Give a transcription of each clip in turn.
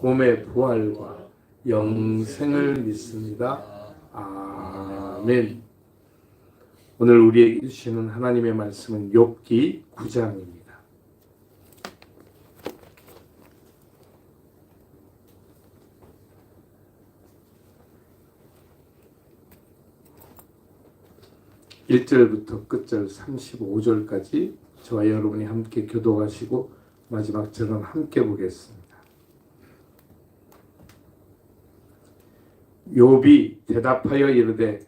몸의 부활과 영생을 믿습니다. 아멘. 오늘 우리에게 주시는 하나님의 말씀은 욥기 9장입니다. 일절부터 끝절 35절까지 저와 여러분이 함께 교도하시고 마지막 절은 함께 보겠습니다. 욥이 대답하여 이르되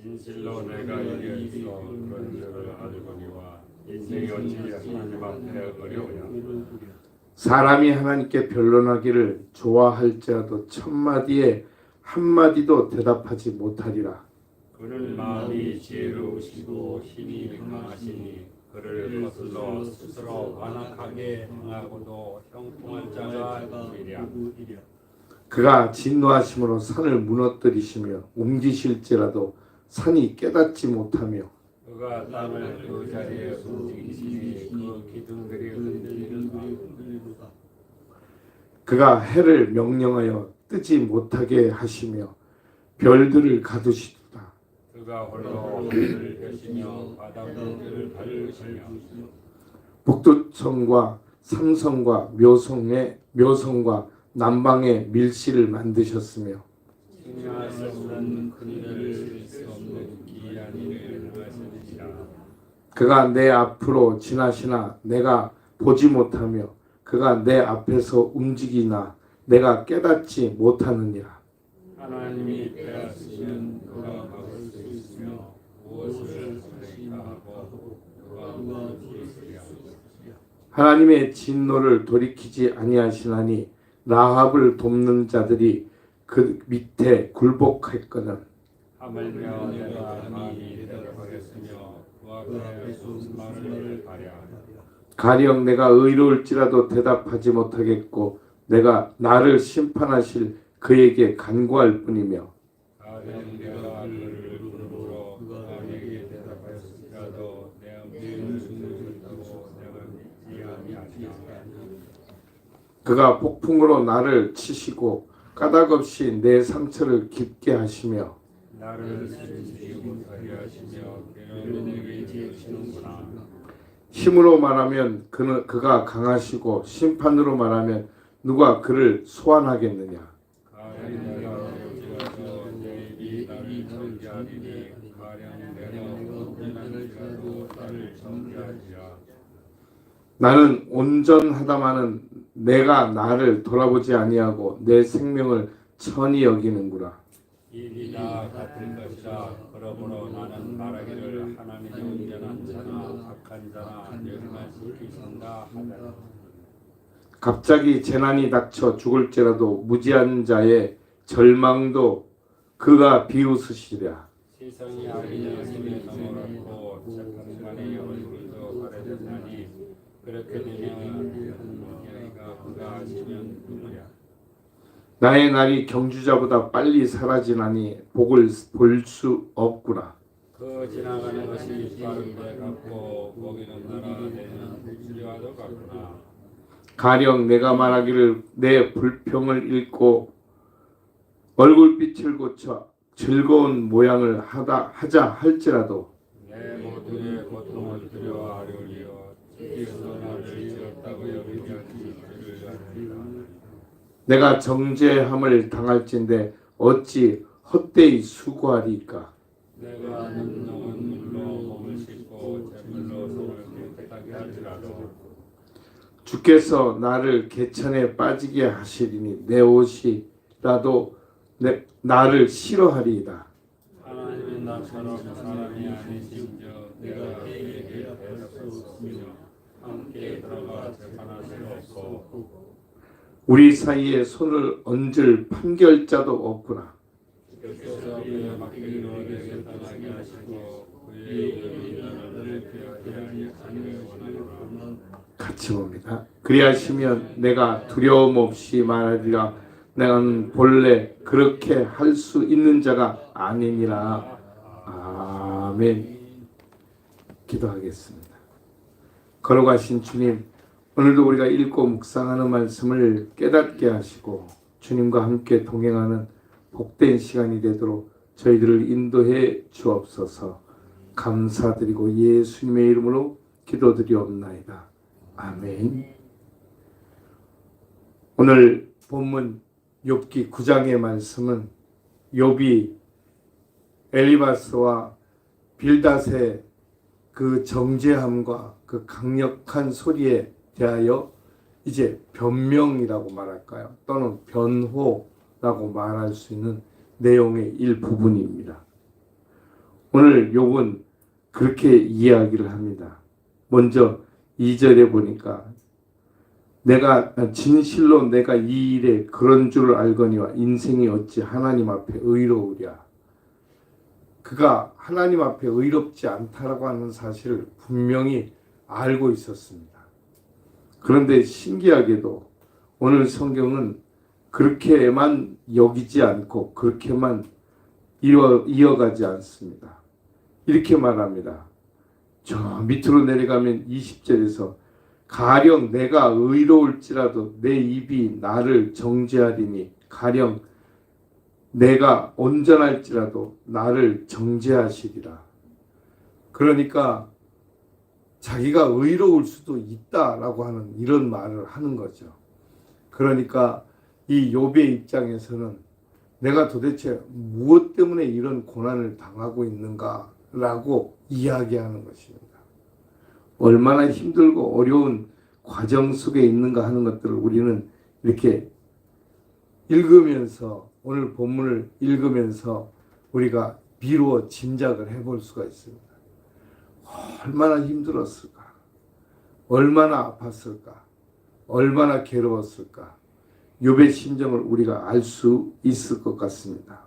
진실로 내가 여기에서 그런 줄을 알거니와 인생이 어찌 하나님 앞에 어려우냐 사람이 하나님께 변론하기를 좋아할지라도 첫 마디에 한 마디도 대답하지 못하리라. 그는 마음이 지혜로우시고 힘이 강하시니 그를 거슬러 스스로 완악하게 행하고도 형통할 자가 누구리랴 그가 진노하심으로 산을 무너뜨리시며 옮기실지라도 산이 깨닫지 못하며 그가 땅을 그 자리에 움직이시니 그 기둥들이 흔들리는가 그가 해를 명령하여 뜨지 못하게 하시며 별들을 가두시도다. 그가 홀로 하늘을 펴시며 바다 물들을 밟으시며 북두성과 삼성과 묘성의 묘성과 남방의 밀실을 만드셨으며 그가 내 앞으로 지나시나 내가 보지 못하며 그가 내 앞에서 움직이나 내가 깨닫지 못하느니라. 하나님이 빼앗으시면 누가 막을 수 있으며 무엇을 하고 누가 무엇을 있으랴 하나님의 진노를 돌이키지 아니하시나니 라합을 돕는 자들이 그 밑에 굴복했거든. 하물며 내가 감히 대답하겠으며 그 앞에 무슨 말을 하랴 가령 내가 의로울지라도 대답하지 못하겠고 내가 나를 심판하실 그에게 간구할 뿐이며 가령 내가 그를 부르러 그가 내게 대답하였을지라도 내 음식을 주는다고 내가 믿지 아니하리라 그가 폭풍으로 나를 치시고 까닭 없이 내 상처를 깊게 하시며 나를 힘으로 말하면 그는 그가 강하시고 심판으로 말하면 누가 그를 소환하겠느냐? 나는 온전하다마는 내가 나를 돌아보지 아니하고 내 생명을 천히 여기는구나. 일이 다 같은 것이라. 그러므로 나는 말하기를 하나님이 온전한 자나 악한 자나 멸망시키신다 하더라. 갑자기 재난이 닥쳐 죽을지라도 무지한 자의 절망도 그가 비웃으시랴. 세상이 악인의 손에 넘어갔고 착한 자의 얼굴도 가려졌나니 그렇게 되면 누구냐? 나의 날이 경주자보다 빨리 사라지나니 복을 볼 수 없구나. 그 지나가는 것이 빠른데 같고 거기는 나라 되는 불지와도 같구나. 가령 내가 말하기를 내 불평을 읽고 얼굴빛을 고쳐 즐거운 모양을 하다 하자 할지라도 내 모두의 고통을 두려워하려니여 나를 지었다고 여기지 원합니다 내가 정죄함을 당할진대 어찌 헛되이 수고하리까? 내가 주께서 나를 개천에 빠지게 하시리니 내 옷이라도 내, 나를 싫어하리이다. 하나님은 나처럼 사람이 아니신즉 내가 그에게 될수 없으며 함께 들어가 재판할 수 없고 우리 사이에 손을 얹을 판결자도 없구나 같이 봅니다. 그리하시면 내가 두려움 없이 말하리라. 나는 본래 그렇게 할 수 있는 자가 아니니라. 아멘. 기도하겠습니다. 걸어가신 주님, 오늘도 우리가 읽고 묵상하는 말씀을 깨닫게 하시고 주님과 함께 동행하는 복된 시간이 되도록 저희들을 인도해 주옵소서. 감사드리고 예수님의 이름으로 기도드리옵나이다. 아멘. 오늘 본문 욥기 9장의 말씀은 욥이 엘리바스와 빌닷의 그 정죄함과 그 강력한 소리에 대하여 이제 변명이라고 말할까요? 또는 변호라고 말할 수 있는 내용의 일부분입니다. 오늘 욥은 그렇게 이야기를 합니다. 먼저 2절에 보니까 내가 진실로 내가 이 일에 그런 줄을 알거니와 인생이 어찌 하나님 앞에 의로우랴. 그가 하나님 앞에 의롭지 않다라고 하는 사실을 분명히 알고 있었습니다. 그런데 신기하게도 오늘 성경은 그렇게만 여기지 않고 그렇게만 이어, 이어가지 않습니다. 이렇게 말합니다. 저 밑으로 내려가면 20절에서 가령 내가 의로울지라도 내 입이 나를 정죄하리니 가령 내가 온전할지라도 나를 정죄하시리라. 그러니까 자기가 의로울 수도 있다라고 하는 이런 말을 하는 거죠. 그러니까 이 욥의 입장에서는 내가 도대체 무엇 때문에 이런 고난을 당하고 있는가라고 이야기하는 것입니다. 얼마나 힘들고 어려운 과정 속에 있는가 하는 것들을 우리는 이렇게 읽으면서 오늘 본문을 읽으면서 우리가 미루어 짐작을 해볼 수가 있습니다. 얼마나 힘들었을까? 얼마나 아팠을까? 얼마나 괴로웠을까? 욥의 심정을 우리가 알 수 있을 것 같습니다.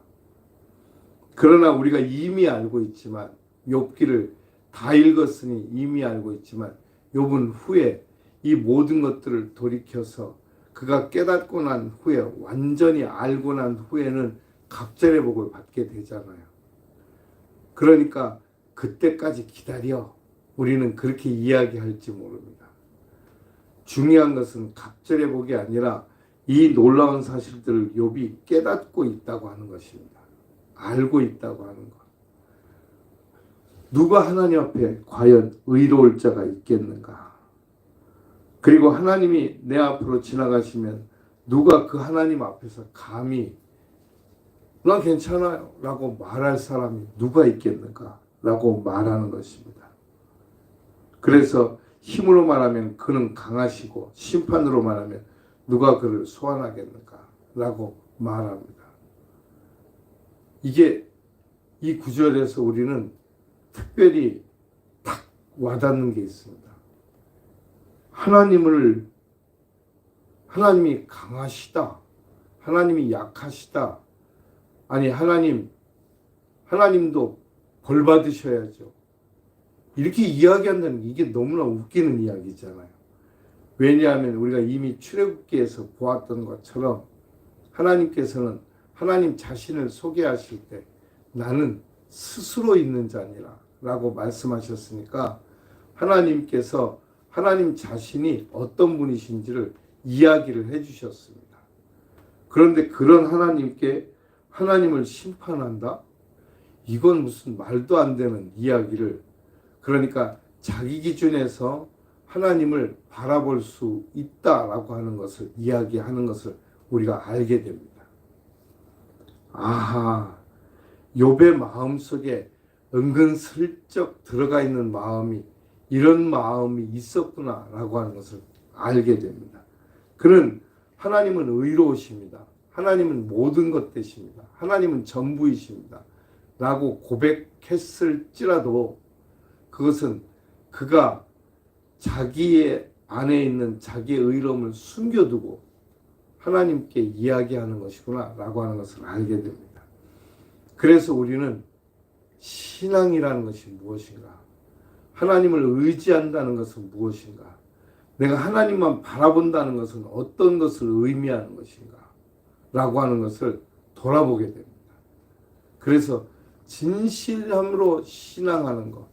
그러나 우리가 이미 알고 있지만 욥기를 다 읽었으니 이미 알고 있지만 욥은 후에 이 모든 것들을 돌이켜서 그가 깨닫고 난 후에 완전히 알고 난 후에는 갑절의 복을 받게 되잖아요. 그러니까 그때까지 기다려. 우리는 그렇게 이야기할지 모릅니다. 중요한 것은 갑절의 복이 아니라 이 놀라운 사실들을 욥이 깨닫고 있다고 하는 것입니다. 알고 있다고 하는 것. 누가 하나님 앞에 과연 의로울 자가 있겠는가? 그리고 하나님이 내 앞으로 지나가시면 누가 그 하나님 앞에서 감히 난 괜찮아요 라고 말할 사람이 누가 있겠는가 라고 말하는 것입니다. 그래서 힘으로 말하면 그는 강하시고 심판으로 말하면 누가 그를 소환하겠는가 라고 말합니다. 이게 이 구절에서 우리는 특별히 탁 와닿는 게 있습니다. 하나님을 하나님이 강하시다. 하나님이 약하시다. 아니 하나님 하나님도 벌 받으셔야죠. 이렇게 이야기한다는 게 이게 너무나 웃기는 이야기잖아요. 왜냐하면 우리가 이미 출애굽기에서 보았던 것처럼 하나님께서는 하나님 자신을 소개하실 때 나는 스스로 있는 자니라 라고 말씀하셨으니까 하나님께서 하나님 자신이 어떤 분이신지를 이야기를 해 주셨습니다. 그런데 그런 하나님께 하나님을 심판한다? 이건 무슨 말도 안 되는 이야기를 그러니까 자기 기준에서 하나님을 바라볼 수 있다라고 하는 것을 이야기하는 것을 우리가 알게 됩니다. 아하, 욥의 마음 속에 은근슬쩍 들어가 있는 마음이 이런 마음이 있었구나라고 하는 것을 알게 됩니다. 그는 하나님은 의로우십니다. 하나님은 모든 것 되십니다. 하나님은 전부이십니다. 라고 고백했을지라도 그것은 그가 자기의 안에 있는 자기의 의로움을 숨겨두고 하나님께 이야기하는 것이구나 라고 하는 것을 알게 됩니다. 그래서 우리는 신앙이라는 것이 무엇인가? 하나님을 의지한다는 것은 무엇인가? 내가 하나님만 바라본다는 것은 어떤 것을 의미하는 것인가? 라고 하는 것을 돌아보게 됩니다. 그래서 진실함으로 신앙하는 것,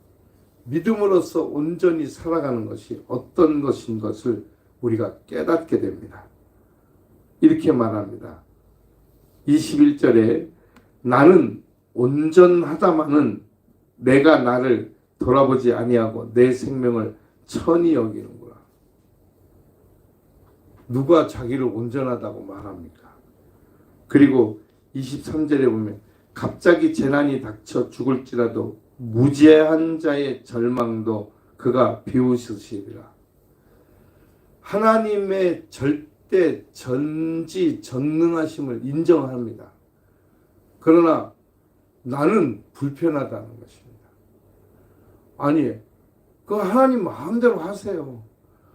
믿음으로써 온전히 살아가는 것이 어떤 것인 것을 우리가 깨닫게 됩니다. 이렇게 말합니다. 21절에 나는 온전하다마는 내가 나를 돌아보지 아니하고 내 생명을 천히 여기는구나. 누가 자기를 온전하다고 말합니까? 그리고 23절에 보면 갑자기 재난이 닥쳐 죽을지라도 무죄한 자의 절망도 그가 비우시리라. 하나님의 절대 전지 전능하심을 인정합니다. 그러나 나는 불편하다는 것입니다. 아니, 그 하나님 마음대로 하세요.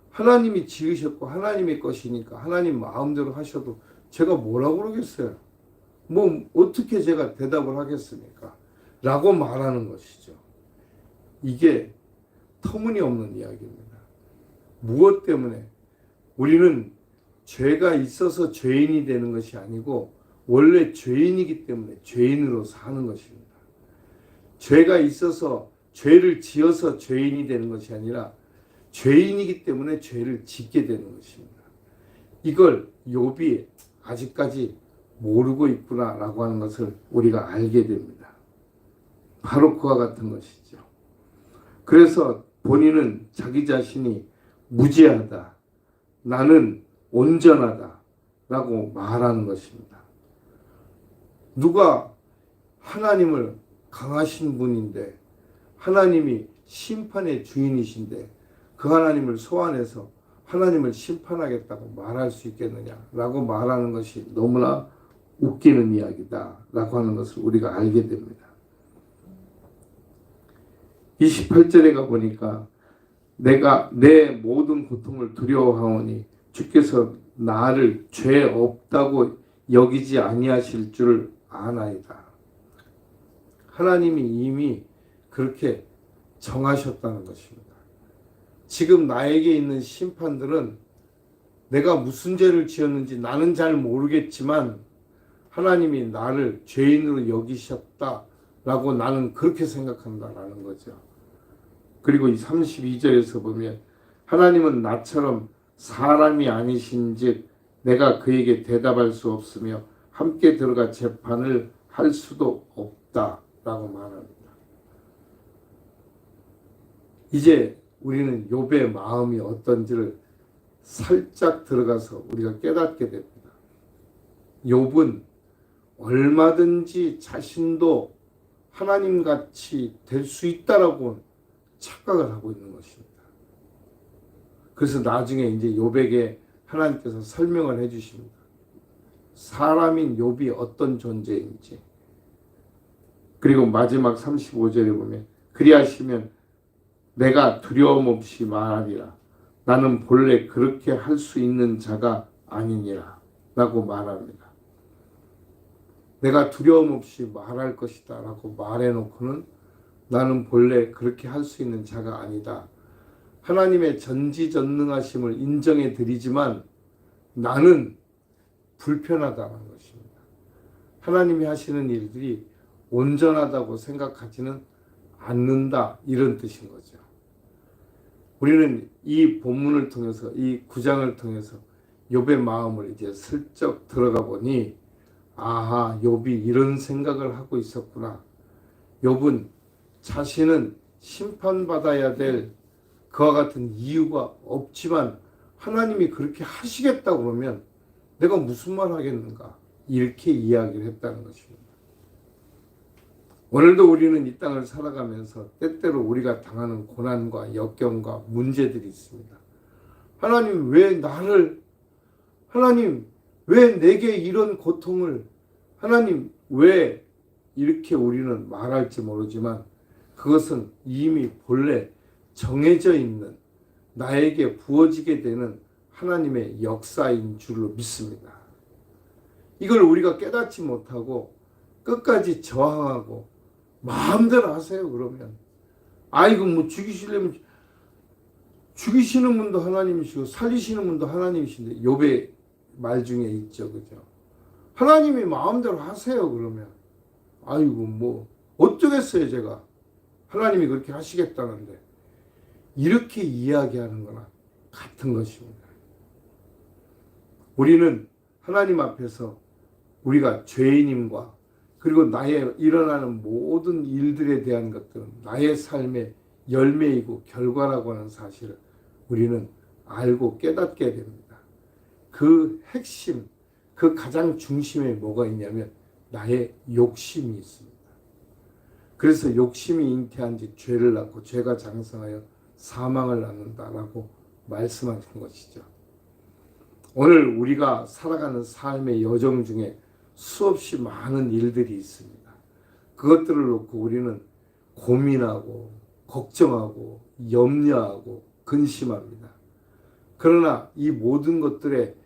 하나님이 지으셨고 하나님의 것이니까 하나님 마음대로 하셔도 제가 뭐라고 그러겠어요? 뭐 어떻게 제가 대답을 하겠습니까? 라고 말하는 것이죠. 이게 터무니없는 이야기입니다. 무엇 때문에? 우리는 죄가 있어서 죄인이 되는 것이 아니고 원래 죄인이기 때문에 죄인으로 사는 것입니다. 죄가 있어서 죄를 지어서 죄인이 되는 것이 아니라 죄인이기 때문에 죄를 짓게 되는 것입니다. 이걸 욥이 아직까지 모르고 있구나라고 하는 것을 우리가 알게 됩니다. 바로 그와 같은 것이죠. 그래서 본인은 자기 자신이 무죄하다. 나는 온전하다. 라고 말하는 것입니다. 누가 하나님을 강하신 분인데 하나님이 심판의 주인이신데 그 하나님을 소환해서 하나님을 심판하겠다고 말할 수 있겠느냐 라고 말하는 것이 너무나 웃기는 이야기다라고 하는 것을 우리가 알게 됩니다. 28절에 가 보니까 내가 내 모든 고통을 두려워하오니 주께서 나를 죄 없다고 여기지 아니하실 줄을 아나이다. 하나님이 이미 그렇게 정하셨다는 것입니다. 지금 나에게 있는 심판들은 내가 무슨 죄를 지었는지 나는 잘 모르겠지만 하나님이 나를 죄인으로 여기셨다라고 나는 그렇게 생각한다라는 거죠. 그리고 이 32절에서 보면 하나님은 나처럼 사람이 아니신즉 내가 그에게 대답할 수 없으며 함께 들어가 재판을 할 수도 없다라고 말합니다. 이제 우리는 욥의 마음이 어떤지를 살짝 들어가서 우리가 깨닫게 됩니다. 욥은 얼마든지 자신도 하나님 같이 될 수 있다라고 착각을 하고 있는 것입니다. 그래서 나중에 이제 욥에게 하나님께서 설명을 해 주십니다. 사람인 욥이 어떤 존재인지. 그리고 마지막 35절에 보면 그리하시면 내가 두려움 없이 말하리라. 나는 본래 그렇게 할 수 있는 자가 아니니라. 라고 말합니다. 내가 두려움 없이 말할 것이다. 라고 말해놓고는 나는 본래 그렇게 할 수 있는 자가 아니다. 하나님의 전지전능하심을 인정해 드리지만 나는 불편하다는 것입니다. 하나님이 하시는 일들이 온전하다고 생각하지는 않는다 이런 뜻인 거죠. 우리는 이 본문을 통해서 이 구장을 통해서 욥의 마음을 이제 슬쩍 들어가 보니 아하 욥이 이런 생각을 하고 있었구나. 욥은 자신은 심판받아야 될 그와 같은 이유가 없지만 하나님이 그렇게 하시겠다고 그러면 내가 무슨 말 하겠는가? 이렇게 이야기를 했다는 것입니다. 오늘도 우리는 이 땅을 살아가면서 때때로 우리가 당하는 고난과 역경과 문제들이 있습니다. 하나님 왜 나를 하나님 왜 내게 이런 고통을 하나님 왜 이렇게 우리는 말할지 모르지만 그것은 이미 본래 정해져 있는 나에게 부어지게 되는 하나님의 역사인 줄로 믿습니다. 이걸 우리가 깨닫지 못하고 끝까지 저항하고 마음대로 하세요 그러면 아이고 뭐 죽이시려면 죽이시는 분도 하나님이시고 살리시는 분도 하나님이신데 욥의 말 중에 있죠 그죠? 하나님이 마음대로 하세요 그러면. 아이고 뭐 어쩌겠어요 제가. 하나님이 그렇게 하시겠다는데. 이렇게 이야기하는 거나 같은 것입니다. 우리는 하나님 앞에서 우리가 죄인임과 그리고 나의 일어나는 모든 일들에 대한 것들은 나의 삶의 열매이고 결과라고 하는 사실을 우리는 알고 깨닫게 됩니다. 그 핵심, 그 가장 중심에 뭐가 있냐면 나의 욕심이 있습니다. 그래서 욕심이 잉태한 지 죄를 낳고 죄가 장성하여 사망을 낳는다라고 말씀하신 것이죠. 오늘 우리가 살아가는 삶의 여정 중에 수없이 많은 일들이 있습니다. 그것들을 놓고 우리는 고민하고 걱정하고 염려하고 근심합니다. 그러나 이 모든 것들에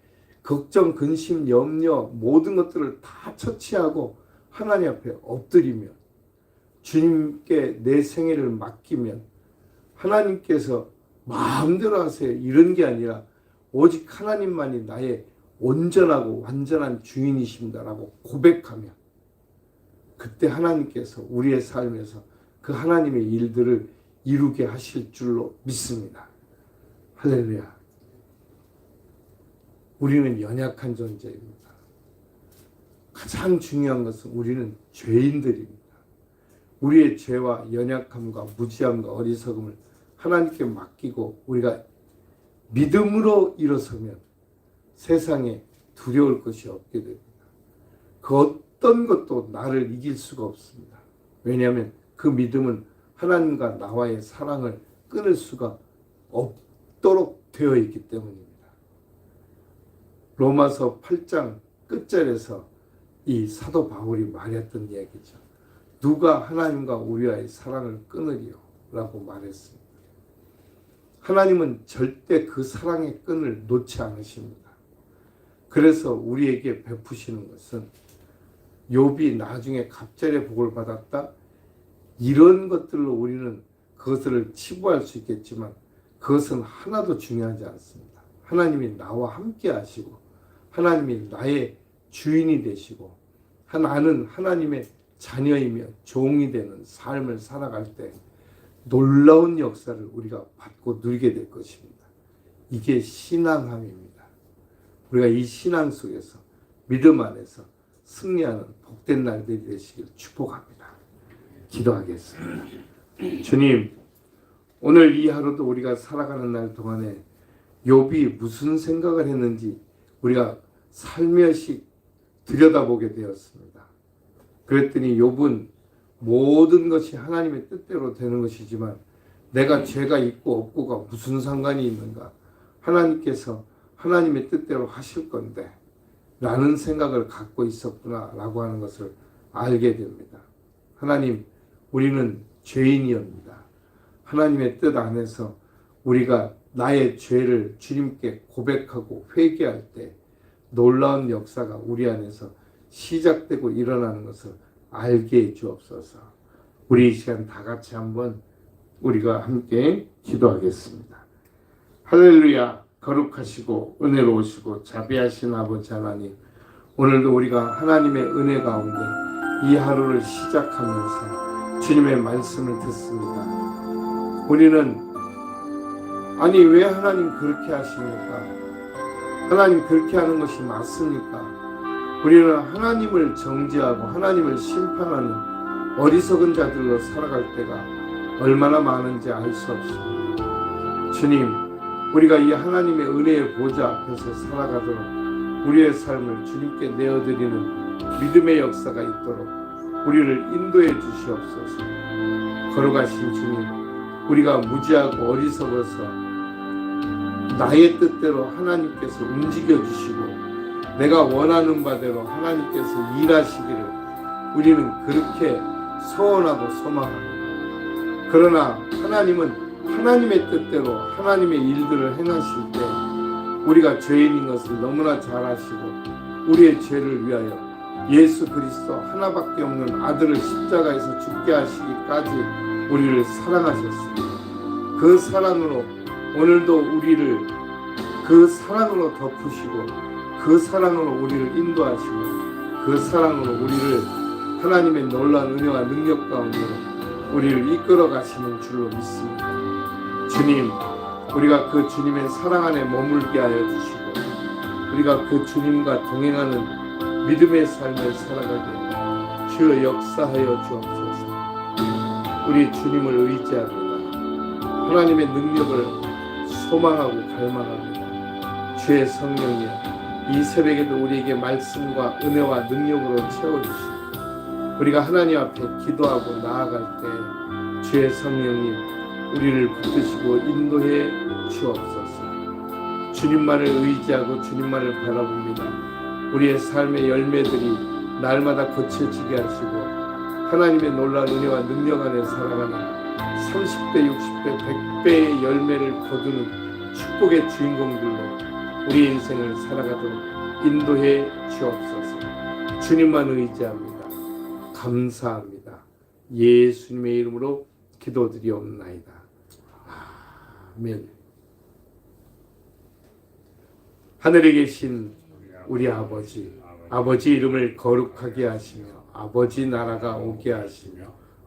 걱정, 근심, 염려 모든 것들을 다 처치하고 하나님 앞에 엎드리며 주님께 내 생애를 맡기면 하나님께서 마음대로 하세요. 이런 게 아니라 오직 하나님만이 나의 온전하고 완전한 주인이십니다라고 고백하며 그때 하나님께서 우리의 삶에서 그 하나님의 일들을 이루게 하실 줄로 믿습니다. 할렐루야. 우리는 연약한 존재입니다. 가장 중요한 것은 우리는 죄인들입니다. 우리의 죄와 연약함과 무지함과 어리석음을 하나님께 맡기고 우리가 믿음으로 일어서면 세상에 두려울 것이 없게 됩니다. 그 어떤 것도 나를 이길 수가 없습니다. 왜냐하면 그 믿음은 하나님과 나와의 사랑을 끊을 수가 없도록 되어 있기 때문입니다. 로마서 8장 끝절에서 이 사도 바울이 말했던 이야기죠. 누가 하나님과 우리와의 사랑을 끊으리요? 라고 말했습니다. 하나님은 절대 그 사랑의 끈을 놓지 않으십니다. 그래서 우리에게 베푸시는 것은 욥이 나중에 갑절의 복을 받았다. 이런 것들로 우리는 그것을 치부할 수 있겠지만 그것은 하나도 중요하지 않습니다. 하나님이 나와 함께 하시고 하나님이 나의 주인이 되시고 나는 하나님의 자녀이며 종이 되는 삶을 살아갈 때 놀라운 역사를 우리가 받고 누리게 될 것입니다. 이게 신앙함입니다. 우리가 이 신앙 속에서 믿음 안에서 승리하는 복된 날들이 되시길 축복합니다. 기도하겠습니다. 주님, 오늘 이 하루도 우리가 살아가는 날 동안에 욥이 무슨 생각을 했는지 우리가 살며시 들여다보게 되었습니다. 그랬더니 욥은 모든 것이 하나님의 뜻대로 되는 것이지만 내가 죄가 있고 없고가 무슨 상관이 있는가? 하나님께서 하나님의 뜻대로 하실 건데 라는 생각을 갖고 있었구나 라고 하는 것을 알게 됩니다. 하나님, 우리는 죄인이옵니다. 하나님의 뜻 안에서 우리가 나의 죄를 주님께 고백하고 회개할 때 놀라운 역사가 우리 안에서 시작되고 일어나는 것을 알게 해 주옵소서. 우리 이 시간 다 같이 한번 우리가 함께 기도하겠습니다. 할렐루야. 거룩하시고 은혜로우시고 자비하신 아버지 하나님. 오늘도 우리가 하나님의 은혜 가운데 이 하루를 시작하면서 주님의 말씀을 듣습니다. 우리는 아니 왜 하나님 그렇게 하십니까? 하나님 그렇게 하는 것이 맞습니까? 우리는 하나님을 정죄하고 하나님을 심판하는 어리석은 자들로 살아갈 때가 얼마나 많은지 알 수 없습니다. 주님, 우리가 이 하나님의 은혜의 보좌 앞에서 살아가도록 우리의 삶을 주님께 내어드리는 믿음의 역사가 있도록 우리를 인도해 주시옵소서. 걸어가신 주님, 우리가 무지하고 어리석어서 나의 뜻대로 하나님께서 움직여 주시고 내가 원하는 바대로 하나님께서 일하시기를 우리는 그렇게 소원하고 소망합니다. 그러나 하나님은 하나님의 뜻대로 하나님의 일들을 행하실 때 우리가 죄인인 것을 너무나 잘 아시고 우리의 죄를 위하여 예수 그리스도 하나밖에 없는 아들을 십자가에서 죽게 하시기까지 우리를 사랑하셨습니다. 그 사랑으로 오늘도 우리를 그 사랑으로 덮으시고 그 사랑으로 우리를 인도하시고 그 사랑으로 우리를 하나님의 놀라운 은혜와 능력 가운데로 우리를 이끌어 가시는 줄로 믿습니다. 주님, 우리가 그 주님의 사랑 안에 머물게 하여 주시고 우리가 그 주님과 동행하는 믿음의 삶을 살아가게 주여 역사하여 주옵소서. 우리 주님을 의지합니다. 하나님의 능력을 소망하고 갈망합니다. 주의 성령이여 이 새벽에도 우리에게 말씀과 은혜와 능력으로 채워주시고 우리가 하나님 앞에 기도하고 나아갈 때 주의 성령님 우리를 붙드시고 인도해 주옵소서. 주님만을 의지하고 주님만을 바라봅니다. 우리의 삶의 열매들이 날마다 거쳐지게 하시고 하나님의 놀라운 은혜와 능력 안에 살아가는 30배, 60배, 100배의 열매를 거두는 축복의 주인공들로 우리 인생을 살아가도록 인도해 주옵소서. 주님만 의지합니다. 감사합니다. 예수님의 이름으로 기도드리옵나이다. 아멘. 하늘에 계신 우리 아버지, 아버지 이름을 거룩하게 하시며 아버지 나라가 오게 하시며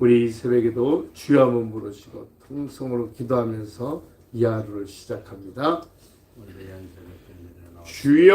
우리 이 새벽에도 주여 한번 부르시고 통성으로 기도하면서 이 하루를 시작합니다. 주여